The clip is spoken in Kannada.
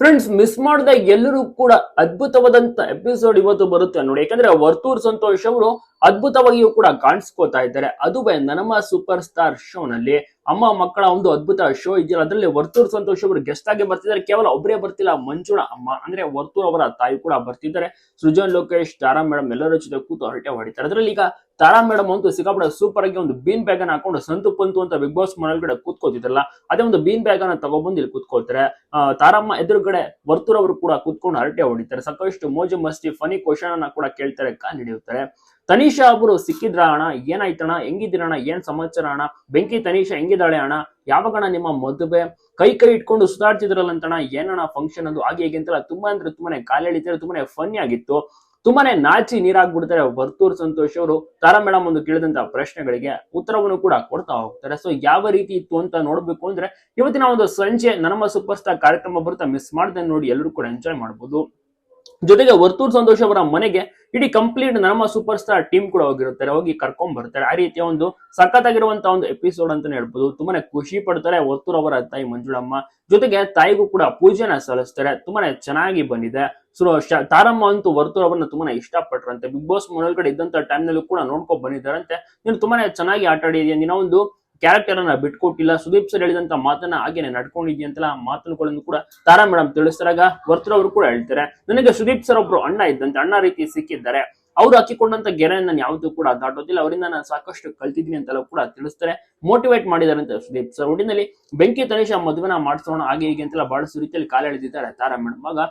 ಫ್ರೆಂಡ್ಸ್ ಮಿಸ್ ಮಾಡದೆ ಎಲ್ಲರೂ ಕೂಡ ಅದ್ಭುತವಾದಂತ ಎಪಿಸೋಡ್ ಇವತ್ತು ಬರುತ್ತೆ ನೋಡಿ. ಯಾಕಂದ್ರೆ ವರ್ತೂರ್ ಸಂತೋಷ್ ಅವರು ಅದ್ಭುತವಾಗಿಯೂ ಕೂಡ ಕಾಣಿಸ್ಕೋತಾ ಇದ್ದಾರೆ. ಅದುವೇ ನಮ್ಮ ಸೂಪರ್ ಸ್ಟಾರ್ ಶೋ ನಲ್ಲಿ ಅಮ್ಮ ಮಕ್ಕಳ ಒಂದು ಅದ್ಭುತ ಶೋ ಇದೆಯಲ್ಲ, ಅದರಲ್ಲಿ ವರ್ತೂರ್ ಸಂತೋಷ್ ಅವರು ಗೆಸ್ಟ್ ಆಗಿ ಬರ್ತಿದ್ದಾರೆ. ಕೇವಲ ಒಬ್ಬರೇ ಬರ್ತಿಲ್ಲ, ಮಂಜುಳ ಅಮ್ಮ. ಅಂದ್ರೆ ವರ್ತೂರ್ ಅವರ ತಾಯಿ ಕೂಡ ಬರ್ತಿದ್ದಾರೆ. ಸೃಜನ್, ಲೋಕೇಶ್, ತಾರಾ ಮೇಡಮ್ ಎಲ್ಲರ ಜೊತೆ ಕೂತು ಹರಟೆ ಹೊಡಿತಾರೆ. ಅದರಲ್ಲಿ ಈಗ ತಾರಾ ಮೇಡಮ್ ಅಂತೂ ಸಿಕ್ಕಾಪಡೆ ಸೂಪರ್ ಆಗಿ ಒಂದು ಬೀನ್ ಬ್ಯಾಗ್ ಅನ್ನ ಹಾಕೊಂಡು ಸಂತು ಪಂತು ಅಂತ ಬಿಗ್ ಬಾಸ್ ಮನೆಯೊಳಗಡೆ ಕೂತ್ಕೋತಿದ್ರಲ್ಲ ಅದೇ ಒಂದು ಬೀನ್ ಬ್ಯಾಗ್ ಅನ್ನ ತಗೊಬಂದು ಇಲ್ಲಿ ಕೂತ್ಕೊಳ್ತಾರೆ. ತಾರಮ್ಮ ಎದುರುಗಡೆ ವರ್ತೂರ್ ಅವರು ಕೂಡ ಕೂತ್ಕೊಂಡು ಹರಟೆ ಹೊಡಿತಾರೆ. ಸಾಕಷ್ಟು ಮೋಜು ಮಸ್ತಿ ಫನಿ ಕ್ವಶನ್ ಅನ್ನ ಕೂಡ ಕೇಳ್ತಾರೆ, ಕಾಲ್ ಹಿಡಿಯುತ್ತಾರೆ. ತನಿಷಾ ಅವರು ಸಿಕ್ಕಿದ್ರ ಅಣ್ಣ, ಏನಾಯ್ತಣ್ಣ ಹೆಂಗಿದ್ದೀರಣ್ಣ ಏನ್ ಸಮಾಚಾರ ಅಣ್ಣ, ಬೆಂಕಿ ತನಿಷಾ ಹೆಂಗಿದ್ದಾಳೆ ಅಣ್ಣ ಯಾವಾಗಣ ನಿಮ್ಮ ಮದುವೆ? ಕೈ ಕೈ ಇಟ್ಕೊಂಡು ಸುಧಾರ್ತಿದ್ರಲ್ಲ ಅಂತಣ್ಣ ಏನಣ್ಣ ಫಂಕ್ಷನ್ ಅದು, ಹಾಗೆ ಹೇಗೆ ತುಂಬಾ ಅಂದ್ರೆ ತುಂಬಾನೇ ಕಾಲೆಳಿತಾರೆ, ತುಂಬಾನೇ ಫನ್ ಆಗಿತ್ತು. ತುಂಬಾನೇ ನಾಚಿ ನೀರಾಗ್ಬಿಡ್ತಾರೆ, ವರ್ತೂರ್ ಸಂತೋಷ್ ಅವರು. ತಾರಾ ಮೇಡಮ್ ಒಂದು ಕೇಳಿದಂತ ಪ್ರಶ್ನೆಗಳಿಗೆ ಉತ್ತರವನ್ನು ಕೂಡ ಕೊಡ್ತಾ ಹೋಗ್ತಾರೆ. ಸೊ ಯಾವ ರೀತಿ ಇತ್ತು ಅಂತ ನೋಡ್ಬೇಕು ಅಂದ್ರೆ, ಇವತ್ತಿನ ಒಂದು ಸಂಜೆ ನಮ್ಮ ಸೂಪರ್ ಸ್ಟಾರ್ ಕಾರ್ಯಕ್ರಮ ಬರುತ್ತಾ ಮಿಸ್ ಮಾಡದೆ ನೋಡಿ, ಎಲ್ಲರೂ ಕೂಡ ಎಂಜಾಯ್ ಮಾಡ್ಬೋದು. ಜೊತೆಗೆ ವರ್ತೂರ್ ಸಂತೋಷ್ ಅವರ ಮನೆಗೆ ಇಡೀ ಕಂಪ್ಲೀಟ್ ನಮ್ಮ ಸೂಪರ್ ಸ್ಟಾರ್ ಟೀಮ್ ಕೂಡ ಹೋಗಿರುತ್ತಾರೆ, ಹೋಗಿ ಕರ್ಕೊಂಡ್ ಬರ್ತಾರೆ. ಆ ರೀತಿಯ ಒಂದು ಸಖತ್ತಾಗಿರುವಂತ ಒಂದು ಎಪಿಸೋಡ್ ಅಂತಾನೆ ಹೇಳ್ಬೋದು. ತುಂಬಾನೇ ಖುಷಿ ಪಡ್ತಾರೆ ವರ್ತೂರ್ ಅವರ ತಾಯಿ ಮಂಜುಳಮ್ಮ. ಜೊತೆಗೆ ತಾಯಿಗೂ ಕೂಡ ಪೂಜೆನ ಸಲ್ಲಿಸ್ತಾರೆ. ತುಂಬಾನೇ ಚೆನ್ನಾಗಿ ಬಂದಿದೆ. ಸೊ ತಾರಮ್ಮ ಅಂತೂ ವರ್ತೂರ್ ಅವರನ್ನ ತುಂಬಾನೇ ಇಷ್ಟಪಟ್ರಂತೆ. ಬಿಗ್ ಬಾಸ್ ಮನೆಯೊಳಗಡೆ ಇದ್ದಂತ ಟೈಮ್ ನಲ್ಲೂ ಕೂಡ ನೋಡ್ಕೊಂಡ್ ಬಂದಿದ್ದಾರಂತೆ. ನೀನು ತುಂಬಾನೇ ಚೆನ್ನಾಗಿ ಆಟ ಆಡಿದೀಯ ನಿನ್ನ ಒಂದು ಕ್ಯಾರೆಕ್ಟರ್ ಅನ್ನ ಬಿಟ್ಕೊಟ್ಟಿಲ್ಲ. ಸುದೀಪ್ ಸರ್ ಹೇಳಿದಂತ ಮಾತನ್ನ ಹಾಗೇನೆ ನಡ್ಕೊಂಡಿದ್ಯಾ ಅಂತೆಲ್ಲ ಮಾತುಗಳನ್ನು ಕೂಡ ತಾರಾ ಮೇಡಮ್ ತಿಳಿಸಿದಾಗ ವರ್ತೂರ್ ಅವರು ಕೂಡ ಹೇಳ್ತಾರೆ, ನನಗೆ ಸುದೀಪ್ ಸರ್ ಒಬ್ರು ಅಣ್ಣ ಇದ್ದಂತೆ, ಅಣ್ಣ ರೀತಿ ಸಿಕ್ಕಿದ್ದಾರೆ. ಅವ್ರು ಹಾಕಿಕೊಂಡಂತ ಗೆರೆ ನಾನು ಯಾವ್ದು ಕೂಡ ದಾಟೋದಿಲ್ಲ. ಅವರಿಂದ ನಾನು ಸಾಕಷ್ಟು ಕಲ್ತಿದ್ದೀನಿ ಅಂತೆಲ್ಲ ಕೂಡ ತಿಳಿಸ್ತಾರೆ. ಮೋಟಿವೇಟ್ ಮಾಡಿದಾರೆ ಅಂತ ಸುದೀಪ್ ಸರ್ ಒಟ್ಟಿನಲ್ಲಿ ಬೆಂಕಿ ತನಿಷ ಮದುವೆನ ಮಾಡಿಸೋಣ, ಹಾಗೆ ಹೀಗೆ ಅಂತೆಲ್ಲ ಬಹಳಷ್ಟು ರೀತಿಯಲ್ಲಿ ಕಾಲೆಳೆದಿದ್ದಾರೆ ತಾರಾ ಮೇಡಮ್ ಆಗ